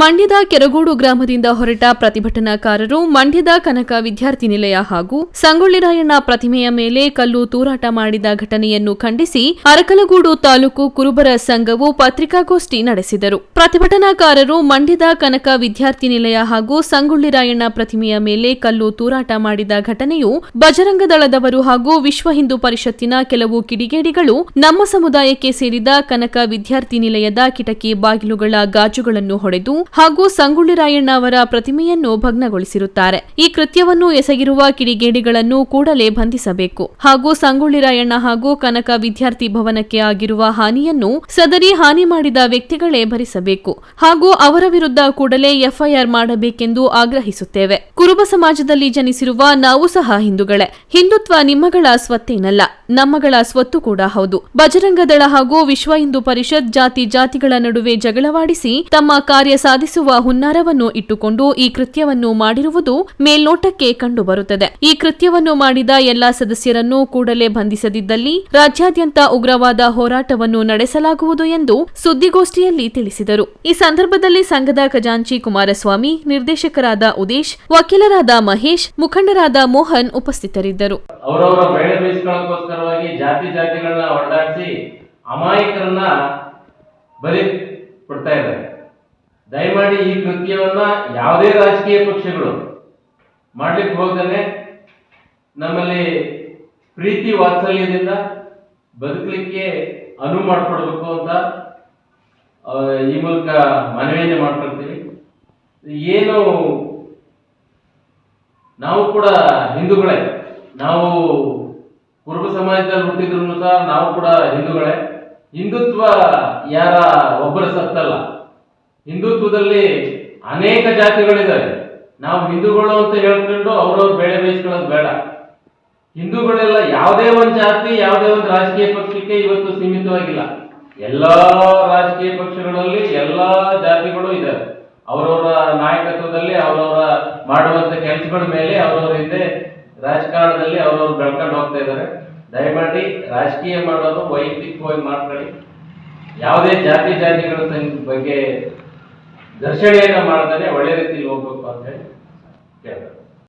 ಮಂಡ್ಯದ ಕೆರಗೋಡು ಗ್ರಾಮದಿಂದ ಹೊರಟ ಪ್ರತಿಭಟನಾಕಾರರು ಮಂಡ್ಯದ ಕನಕ ವಿದ್ಯಾರ್ಥಿ ನಿಲಯ ಹಾಗೂ ಸಂಗೊಳ್ಳಿ ರಾಯಣ್ಣ ಪ್ರತಿಮೆಯ ಮೇಲೆ ಕಲ್ಲು ತೂರಾಟ ಮಾಡಿದ ಘಟನೆಯನ್ನು ಖಂಡಿಸಿ ಅರಕಲಗೂಡು ತಾಲೂಕು ಕುರುಬರ ಸಂಘವು ಪತ್ರಿಕಾಗೋಷ್ಠಿ ನಡೆಸಿದರು. ಪ್ರತಿಭಟನಾಕಾರರು ಮಂಡ್ಯದ ಕನಕ ವಿದ್ಯಾರ್ಥಿ ನಿಲಯ ಹಾಗೂ ಸಂಗೊಳ್ಳಿ ರಾಯಣ್ಣ ಪ್ರತಿಮೆಯ ಮೇಲೆ ಕಲ್ಲು ತೂರಾಟ ಮಾಡಿದ ಘಟನೆಯು ಬಜರಂಗ ದಳದವರು ಹಾಗೂ ವಿಶ್ವ ಹಿಂದೂ ಪರಿಷತ್ತಿನ ಕೆಲವು ಕಿಡಿಗೇಡಿಗಳು ನಮ್ಮ ಸಮುದಾಯಕ್ಕೆ ಸೇರಿದ ಕನಕ ವಿದ್ಯಾರ್ಥಿ ನಿಲಯದ ಕಿಟಕಿ ಬಾಗಿಲುಗಳ ಗಾಜುಗಳನ್ನು ಹೊಡೆದು ಹಾಗೂ ಸಂಗೊಳ್ಳಿ ರಾಯಣ್ಣ ಅವರ ಪ್ರತಿಮೆಯನ್ನು ಭಗ್ನಗೊಳಿಸಿರುತ್ತಾರೆ. ಈ ಕೃತ್ಯವನ್ನು ಎಸಗಿರುವ ಕಿಡಿಗೇಡಿಗಳನ್ನು ಕೂಡಲೇ ಬಂಧಿಸಬೇಕು. ಹಾಗೂ ಸಂಗೊಳ್ಳಿ ರಾಯಣ್ಣ ಹಾಗೂ ಕನಕ ವಿದ್ಯಾರ್ಥಿ ಭವನಕ್ಕೆ ಆಗಿರುವ ಹಾನಿಯನ್ನು ಸದರಿ ಹಾನಿ ಮಾಡಿದ ವ್ಯಕ್ತಿಗಳೇ ಭರಿಸಬೇಕು. ಹಾಗೂ ಅವರ ವಿರುದ್ಧ ಕೂಡಲೇ ಎಫ್ಐಆರ್ ಮಾಡಬೇಕೆಂದು ಆಗ್ರಹಿಸುತ್ತೇವೆ. ಕುರುಬ ಸಮಾಜದಲ್ಲಿ ಜನಿಸಿರುವ ನಾವು ಸಹ ಹಿಂದೂಗಳೇ. ಹಿಂದುತ್ವ ನಿಮ್ಮಗಳ ಸ್ವತ್ತೇನಲ್ಲ. ನಮ್ಮಗಳ ಸ್ವತ್ತು ಕೂಡ ಹೌದು. ಬಜರಂಗದಳ ಹಾಗೂ ವಿಶ್ವ ಹಿಂದೂ ಪರಿಷತ್ ಜಾತಿ ಜಾತಿಗಳ ನಡುವೆ ಜಗಳವಾಡಿಸಿ ತಮ್ಮ ಕಾರ್ಯ ಸಾಧಿಸುವ ಹುನ್ನಾರವನ್ನು ಇಟ್ಟುಕೊಂಡು ಈ ಕೃತ್ಯವನ್ನು ಮಾಡಿರುವುದು ಮೇಲ್ನೋಟಕ್ಕೆ ಕಂಡುಬರುತ್ತದೆ. ಈ ಕೃತ್ಯವನ್ನು ಮಾಡಿದ ಎಲ್ಲಾ ಸದಸ್ಯರನ್ನು ಕೂಡಲೇ ಬಂಧಿಸದಿದ್ದಲ್ಲಿ ರಾಜ್ಯಾದ್ಯಂತ ಉಗ್ರವಾದ ಹೋರಾಟವನ್ನು ನಡೆಸಲಾಗುವುದು ಎಂದು ಸುದ್ದಿಗೋಷ್ಠಿಯಲ್ಲಿ ತಿಳಿಸಿದರು. ಈ ಸಂದರ್ಭದಲ್ಲಿ ಸಂಘದ ಖಜಾಂಚಿ ಕುಮಾರಸ್ವಾಮಿ, ನಿರ್ದೇಶಕರಾದ ಉದೇಶ್, ವಕೀಲರಾದ ಮಹೇಶ್, ಮುಖಂಡರಾದ ಮೋಹನ್ ಉಪಸ್ಥಿತರಿದ್ದರು. ಅಮಾಯಕರನ್ನ ಬಲಿ ಕೊಡ್ತಾ ಇದ್ದಾರೆ. ದಯಮಾಡಿ ಈ ಕೃತ್ಯವನ್ನ ಯಾವುದೇ ರಾಜಕೀಯ ಪಕ್ಷಗಳು ಮಾಡ್ಲಿಕ್ಕೆ ಹೋಗ್ತಾನೆ ನಮ್ಮಲ್ಲಿ ಪ್ರೀತಿ ವಾತ್ಸಲ್ಯದಿಂದ ಬದುಕಲಿಕ್ಕೆ ಅನುವು ಮಾಡಿಕೊಡ್ಬೇಕು ಅಂತ ಈ ಮೂಲಕ ಮನವಿಯನ್ನು ಮಾಡ್ಕೊಳ್ತೀವಿ. ಏನು ನಾವು ಕೂಡ ಹಿಂದೂಗಳೇ, ನಾವು ಕುರುಬ ಸಮಾಜದಲ್ಲಿ ಹುಟ್ಟಿದ್ರು ಸಹ ನಾವು ಕೂಡ ಹಿಂದೂಗಳೇ. ಹಿಂದುತ್ವ ಯಾರ ಒಬ್ಬರ ಸತ್ತಲ್ಲ. ಹಿಂದುತ್ವದಲ್ಲಿ ಅನೇಕ ಜಾತಿಗಳಿದ್ದಾರೆ. ನಾವು ಹಿಂದೂಗಳು ಅಂತ ಹೇಳ್ಕೊಂಡು ಅವ್ರವ್ರ ಬೇಳೆ ಬೇಯಿಸ್ಕೊಳ್ಳೋದು ಬೇಡ. ಹಿಂದೂಗಳೆಲ್ಲ ಯಾವುದೇ ಒಂದು ಜಾತಿ, ಯಾವುದೇ ಒಂದು ರಾಜಕೀಯ ಪಕ್ಷಕ್ಕೆ ಇವತ್ತು ಸೀಮಿತವಾಗಿಲ್ಲ. ಎಲ್ಲಾ ರಾಜಕೀಯ ಪಕ್ಷಗಳಲ್ಲಿ ಎಲ್ಲಾ ಜಾತಿಗಳು ಇದ್ದಾರೆ. ಅವರವರ ನಾಯಕತ್ವದಲ್ಲಿ, ಅವರವರ ಮಾಡುವಂತ ಕೆಲಸಗಳ ಮೇಲೆ ಅವರವರ ಹಿಂದೆ ರಾಜಕಾರಣದಲ್ಲಿ ಅವರವ್ರು ಬೆಳ್ಕೊಂಡು ಹೋಗ್ತಾ ಇದ್ದಾರೆ. ದಯಮಾಡಿ ರಾಜಕೀಯ ಮಾಡೋದು ವೈಯಕ್ತಿಕವಾಗಿ ಮಾಡ್ಕೊಳ್ಳಿ. ಯಾವುದೇ ಜಾತಿ, ಜಾತಿಗಳ ಬಗ್ಗೆ ಘರ್ಷಣೆಯನ್ನ ಮಾಡದೇ ಒಳ್ಳೆ ರೀತಿಯಲ್ಲಿ ಹೋಗ್ಬೇಕು ಅಂತ ಹೇಳಿ ಕೇಳ್ತಾರೆ